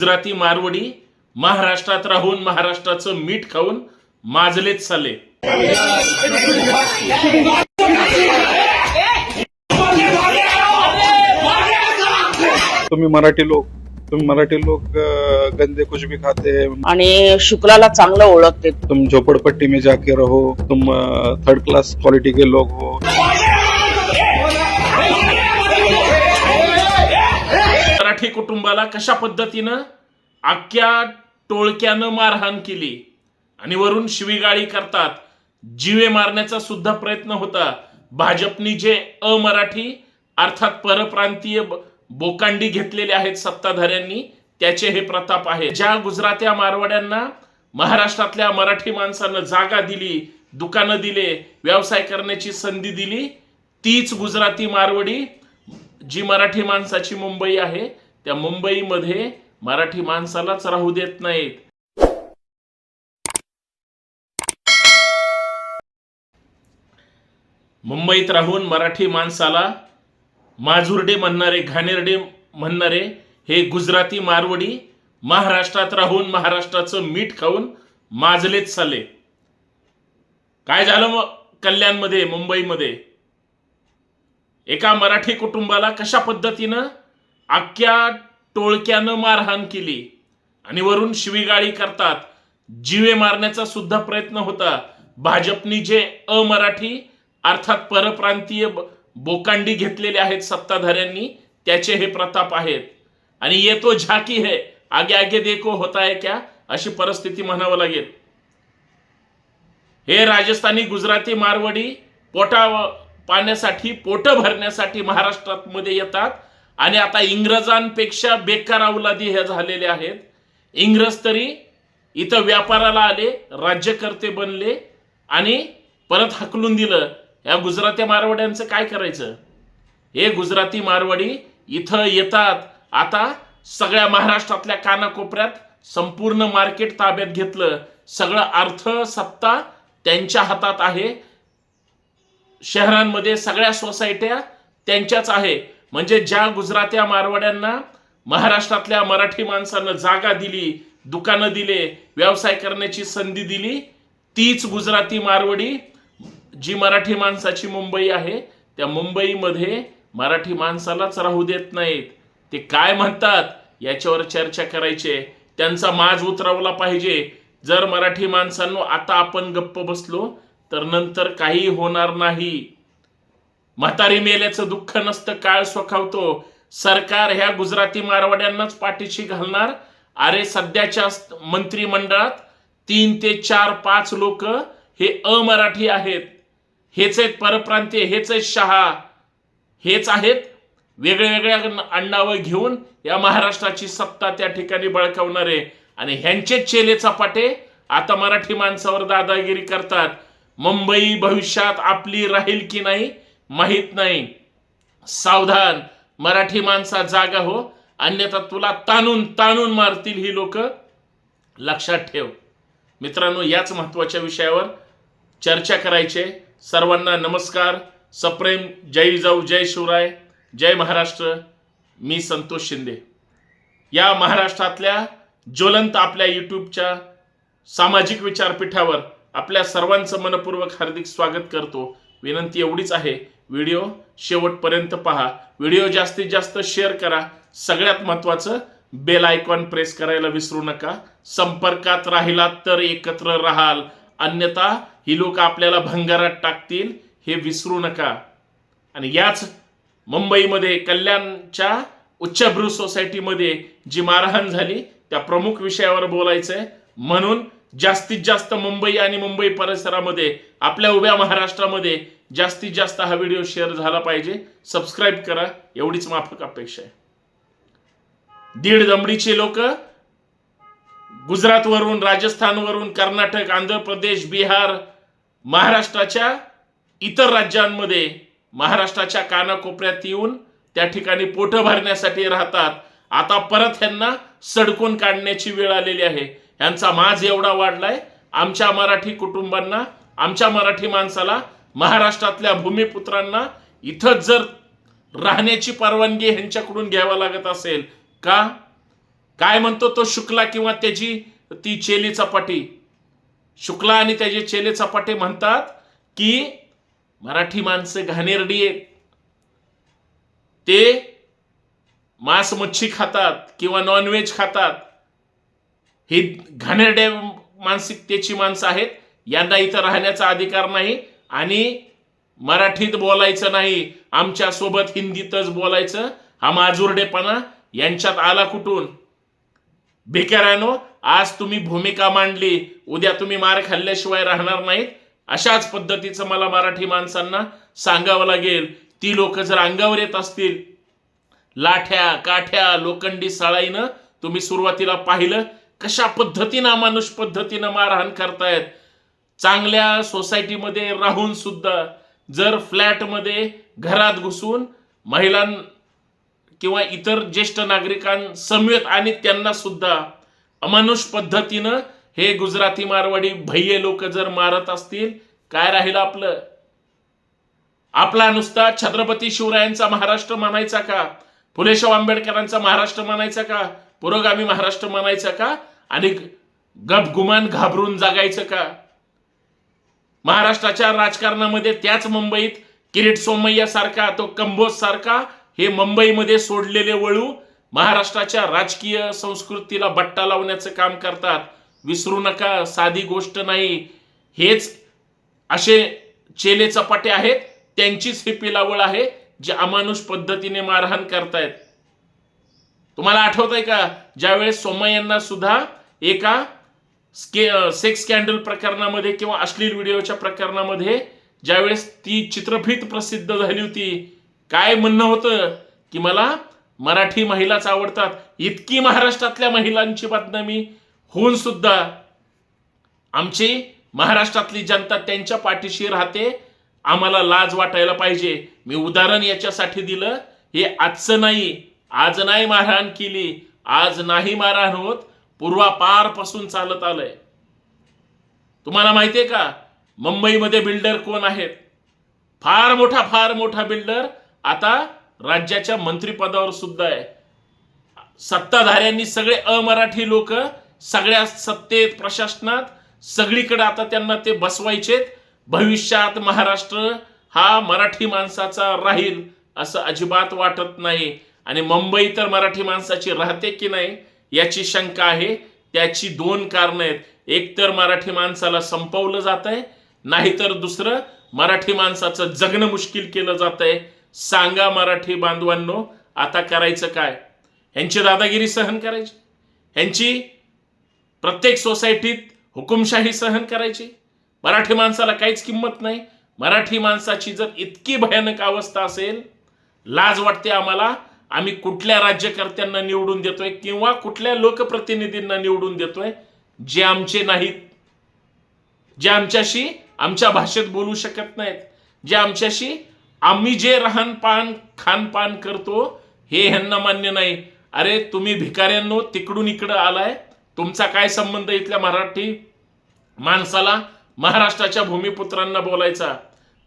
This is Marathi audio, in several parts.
गुजराती मारवडी महाराष्ट्रात राहून महाराष्ट्राचं मीठ खाऊन माजलेच चाले तुम्ही मराठी लोक तुम्ही मराठी लोग अ, गंदे कुछ भी खाते. आणि शुक्लाला चांगलं ओळखते. तुम झोपड़पट्टी में जाके रहो तुम थर्ड क्लास क्वालिटी के लोग हो. कुटुंबाला कशा पद्धतीनं अख्ख्या टोळक्यानं मारहाण केली? आणि वरून शिवीगाळी करतात. जीवे मारण्याचा सुद्धा प्रयत्न होता. भाजपनी जे अमराठी अर्थात परप्रांतीय बोकांडी घेतलेले आहेत सत्ताधाऱ्यांनी त्याचे हे प्रताप आहे. ज्या गुजरात्या मारवाड्यांना महाराष्ट्रातल्या मराठी माणसानं जागा दिली दुकानं दिले व्यवसाय करण्याची संधी दिली तीच गुजराती मारवडी जी मराठी माणसाची मुंबई आहे त्या मुंबईमध्ये मराठी माणसालाच राहू देत नाहीत. मुंबईत राहून मराठी माणसाला माजुर्डे म्हणणारे घाणेरडे म्हणणारे हे गुजराती मारवडी महाराष्ट्रात राहून महाराष्ट्राचं मीठ खाऊन माजलेच चाले काय झालं मग कल्याणमध्ये मुंबईमध्ये? एका मराठी कुटुंबाला कशा पद्धतीनं अख्ख्या टोळक्यानं मारहाण केली. आणि वरून शिवीगाळी करतात. जीवे मारण्याचा सुद्धा प्रयत्न होता. भाजपनी जे अमराठी अर्थात परप्रांतीय बोकांडी घेतलेले आहेत सत्ताधाऱ्यांनी त्याचे हे प्रताप आहेत. आणि येतो झाकी है आगे आगे देखो होता है क्या? अशी परिस्थिती म्हणावं लागेल. हे राजस्थानी गुजराती मारवडी पोटा पाण्यासाठी पोट भरण्यासाठी महाराष्ट्रात मध्ये येतात. आणि आता इंग्रजांपेक्षा बेकार अवलादी हे झालेले आहेत. इंग्रज तरी इथं व्यापाराला आले राज्यकर्ते बनले आणि परत हकलून दिलं. या गुजराती मारवाड्यांचं काय करायचं? हे गुजराती मारवाडी इथं येतात. आता सगळ्या महाराष्ट्रातल्या कानाकोपऱ्यात संपूर्ण मार्केट ताब्यात घेतलं. सगळं अर्थ सत्ता त्यांच्या हातात आहे. शहरांमध्ये सगळ्या सोसायट्या त्यांच्याच आहे. म्हणजे ज्या गुजरात्या मारवाड्यांना महाराष्ट्रातल्या मराठी माणसानं जागा दिली दुकानं दिले व्यवसाय करण्याची संधी दिली तीच गुजराती मारवडी जी मराठी माणसाची मुंबई आहे त्या मुंबईमध्ये मराठी माणसालाच राहू देत नाहीत. ते काय म्हणतात? याच्यावर चर्चा करायचे. त्यांचा माज उतरवला पाहिजे. जर मराठी माणसांनो आता आपण गप्प बसलो तर नंतर काही होणार नाही. म्हातारी मेल्याचं दुःख नसतं काळ स्वखावतो सरकार ह्या गुजराती मारवाड्यांनाच पाठीशी घालणार? अरे सध्याच्या मंत्रिमंडळात तीन ते चार पाच लोक हे अमराठी आहेत. हेच आहेत परप्रांतीय हेच आहेत शहा. हेच आहेत वेगळ्या वेगळ्या अण्णावं घेऊन या महाराष्ट्राची सत्ता त्या ठिकाणी बळकावणारे. आणि ह्यांचे चेले चपाटे आता मराठी माणसावर दादागिरी करतात. मुंबई भविष्यात आपली राहील की नाही? माहीत नाही. सावधान. मराठी माणसा जागा हो. अन्यथा तुला ताणून ताणून मारतील ही लोक. लक्षात ठेव. मित्रांनो याच महत्त्वाच्या विषयावर चर्चा करायचे. सर्वांना नमस्कार. सप्रेम. जय जाऊ जय शिवराय. जय महाराष्ट्र. मी संतोष शिंदे. या महाराष्ट्रातल्या ज्वलंत आपल्या यूट्यूबच्या सामाजिक विचारपीठावर आपल्या सर्वांचं मनपूर्वक हार्दिक स्वागत करतो. विनंती एवढीच आहे. व्हिडिओ शेवटपर्यंत पहा. व्हिडिओ जास्तीत जास्त शेअर करा. सगळ्यात महत्त्वाचं बेल आयकॉन प्रेस करायला विसरू नका. संपर्कात राहिलात तर एकत्र राहाल. अन्यथा ही लोक आपल्याला भंगारात टाकतील हे विसरू नका. आणि याच मुंबईमध्ये कल्याणच्या उच्चभ्रू सोसायटीमध्ये जी मारहाण झाली त्या प्रमुख विषयावर बोलायचंय. म्हणून जास्तीत जास्त मुंबई आणि मुंबई परिसरामध्ये आपल्या उभ्या महाराष्ट्रामध्ये जास्तीत जास्त हा व्हिडिओ शेअर झाला पाहिजे. सबस्क्राईब करा एवढीच माफक अपेक्षा आहे. दीड दमडीचे लोक गुजरातवरून राजस्थानवरून कर्नाटक आंध्र प्रदेश बिहार महाराष्ट्राच्या इतर राज्यांमध्ये महाराष्ट्राच्या कानाकोपऱ्यात येऊन त्या ठिकाणी पोटं भरण्यासाठी राहतात. आता परत ह्यांना सडकून काढण्याची वेळ आलेली आहे. यांचा माज एवढा वाढलाय आमच्या मराठी कुटुंबांना आमच्या मराठी माणसाला महाराष्ट्रातल्या भूमिपुत्रांना इथंच जर राहण्याची परवानगी ह्यांच्याकडून घ्यावा लागत असेल का? काय म्हणतो तो शुक्ला किंवा त्याची ती चेली चपाटी? शुक्ला आणि त्याचे चेले चपाटे म्हणतात की मराठी माणसं घाणेरडी आहेत. ते मांस मच्छी खातात किंवा नॉनव्हेज खातात. ही घाणेरड्या मानसिकतेची माणसं आहेत. यांना इथं राहण्याचा अधिकार नाही आणि मराठीत बोलायचं नाही आमच्यासोबत हिंदीतच बोलायचं हा माजुरडेपणा यांच्यात आला कुठून? भिकाऱ्यानो आज तुम्ही भूमिका मांडली उद्या तुम्ही मार खाल्ल्याशिवाय राहणार नाहीत. अशाच पद्धतीचं मला मराठी माणसांना सांगावं लागेल. ती लोक जर अंगावर येत असतील लाठ्या काठ्या लोखंडी सळाईनं तुम्ही सुरुवातीला पाहिलं कशा पद्धतीनं अमानुष पद्धतीनं मारहाण करतायत? चांगल्या सोसायटीमध्ये राहून सुद्धा जर फ्लॅटमध्ये घरात घुसून महिलां किंवा इतर ज्येष्ठ नागरिकांसमवेत आणि त्यांना सुद्धा अमानुष पद्धतीनं हे गुजराती मारवाडी भय्ये लोक जर मारत असतील काय राहील आपलं? आपला नुसता छत्रपती शिवरायांचा महाराष्ट्र मानायचा का? फुलेशाह आंबेडकरांचा महाराष्ट्र मानायचा का? पुरोगामी महाराष्ट्र मानायचा का? आणि गपगुमान घाबरून जगायचं का? महाराष्ट्राच्या राजकारणामध्ये त्याच मुंबईत किरीट सोमय्या सारखा तो कंबोज सारखा हे मुंबईमध्ये सोडलेले वळू महाराष्ट्राच्या राजकीय संस्कृतीला बट्टा लावण्याचं काम करतात. विसरू नका साधी गोष्ट नाही. हेच असे चेले चपाटे आहेत त्यांचीच ही पिलावळ आहे जे अमानुष पद्धतीने मारहाण करतायत. तुम्हाला आठवत आहे का? ज्यावेळेस सोमय्यांना सुद्धा एका स्के सेक्स स्कॅन्डल प्रकरणामध्ये किंवा अश्लील व्हिडिओच्या प्रकरणामध्ये ज्यावेळेस ती चित्रफित प्रसिद्ध झाली होती काय म्हणणं होतं की मला मराठी महिलाच आवडतात? इतकी महाराष्ट्रातल्या महिलांची बदनामी होऊन सुद्धा आमची महाराष्ट्रातली जनता त्यांच्या पाठीशी राहते आम्हाला लाज वाटायला पाहिजे. मी उदाहरण याच्यासाठी दिलं हे आजचं नाही आज नाही मारहाण केली आज नाही मारहाण होत पूर्वापारपासून चालत आलंय. तुम्हाला माहितीये का? मुंबईमध्ये बिल्डर कोण आहेत? फार मोठा फार मोठा बिल्डर आता राज्याच्या मंत्रिपदावर सुद्धा आहे. सत्ताधाऱ्यांनी सगळे अमराठी लोक सगळ्या सत्तेत प्रशासनात सगळीकडे आता त्यांना ते बसवायचेत. भविष्यात महाराष्ट्र हा मराठी माणसाचा राहील असं अजिबात वाटत नाही. आणि मुंबई तर मराठी माणसाची राहते की नाही? याची शंका आहे त्याची दोन कारणं आहेत. एक तर मराठी माणसाला संपवलं जात आहे नाहीतर दुसरं मराठी माणसाचं जगणं मुश्किल केलं जात आहे सांगा मराठी बांधवांनो आता करायचं काय? ह्यांची दादागिरी सहन करायची? ह्यांची प्रत्येक सोसायटीत हुकुमशाही सहन करायची? मराठी माणसाला काहीच किंमत नाही. मराठी माणसाची जर इतकी भयानक अवस्था असेल लाज वाटते आम्हाला. आम्ही कुठल्या राज्यकर्त्यांना निवडून देतोय किंवा कुठल्या लोकप्रतिनिधींना निवडून देतोय जे आमचे नाहीत जे आमच्याशी आमच्या भाषेत बोलू शकत नाहीत जे आमच्याशी आम्ही जे राहणपान खानपान करतो हे ह्यांना मान्य नाही. अरे तुम्ही भिकाऱ्यांनो तिकडून इकडं आलाय. तुमचा काय संबंध इथल्या मराठी माणसाला महाराष्ट्राच्या भूमिपुत्रांना बोलायचा?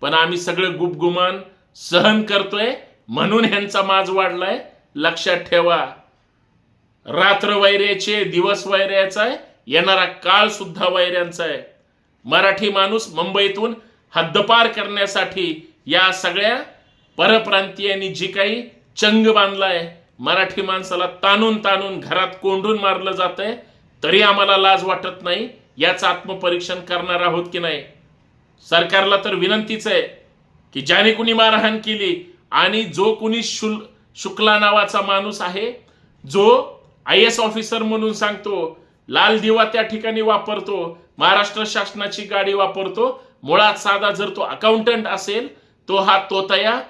पण आम्ही सगळं गुपगुमान सहन करतोय. म्हणून ह्यांचा माज वाढलाय. लक्षात ठेवा. रात्र वैर्याचे दिवस वैर्याचा आहे. येणारा काळ सुद्धा वैर्यांचा आहे. मराठी माणूस मुंबईतून हद्दपार करण्यासाठी या सगळ्या परप्रांतीयांनी जी काही चंग बांधलाय मराठी माणसाला ताणून ताणून घरात कोंडून मारलं जात आहे तरी आम्हाला लाज वाटत नाही याचं आत्मपरीक्षण करणार आहोत की नाही? सरकारला तर विनंतीच आहे की ज्याने कुणी मारहाण केली आणि जो कुणी शुल शुक्ला नावाचा माणूस आहे जो आय एस ऑफिसर म्हणून सांगतो लाल दिवा त्या ठिकाणी वापरतो महाराष्ट्र शासनाची गाडी वापरतो मुळात साधा जर तो अकाउंटंट असेल तो हा तोतया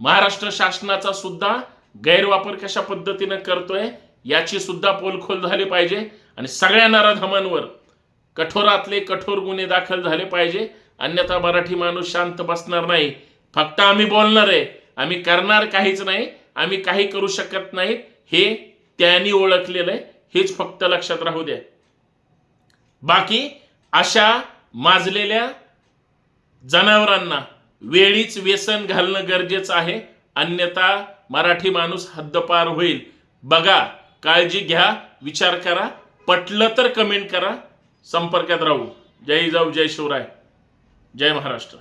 महाराष्ट्र शासनाचा सुद्धा गैरवापर कशा पद्धतीनं करतोय याची सुद्धा पोलखोल झाली पाहिजे. आणि सगळ्या नराधमांवर कठोरातले कठोर गुन्हे दाखल झाले पाहिजे. अन्यथा मराठी माणूस शांत बसणार नाही. फक्त आम्ही बोलणार आहे आम्ही करणार काहीच नाही आम्ही काही करू शकत नाही हे त्यांनी ओळखलेलं आहे हेच फक्त लक्षात राहू द्या. बाकी अशा माजलेल्या जनावरांना वेळीच व्यसन घालणं गरजेचं आहे अन्यथा मराठी माणूस हद्दपार होईल. बघा काळजी घ्या विचार करा पटलं तर कमेंट करा संपर्कात राहू. जय जाऊ जय शिवराय. जय महाराष्ट्र.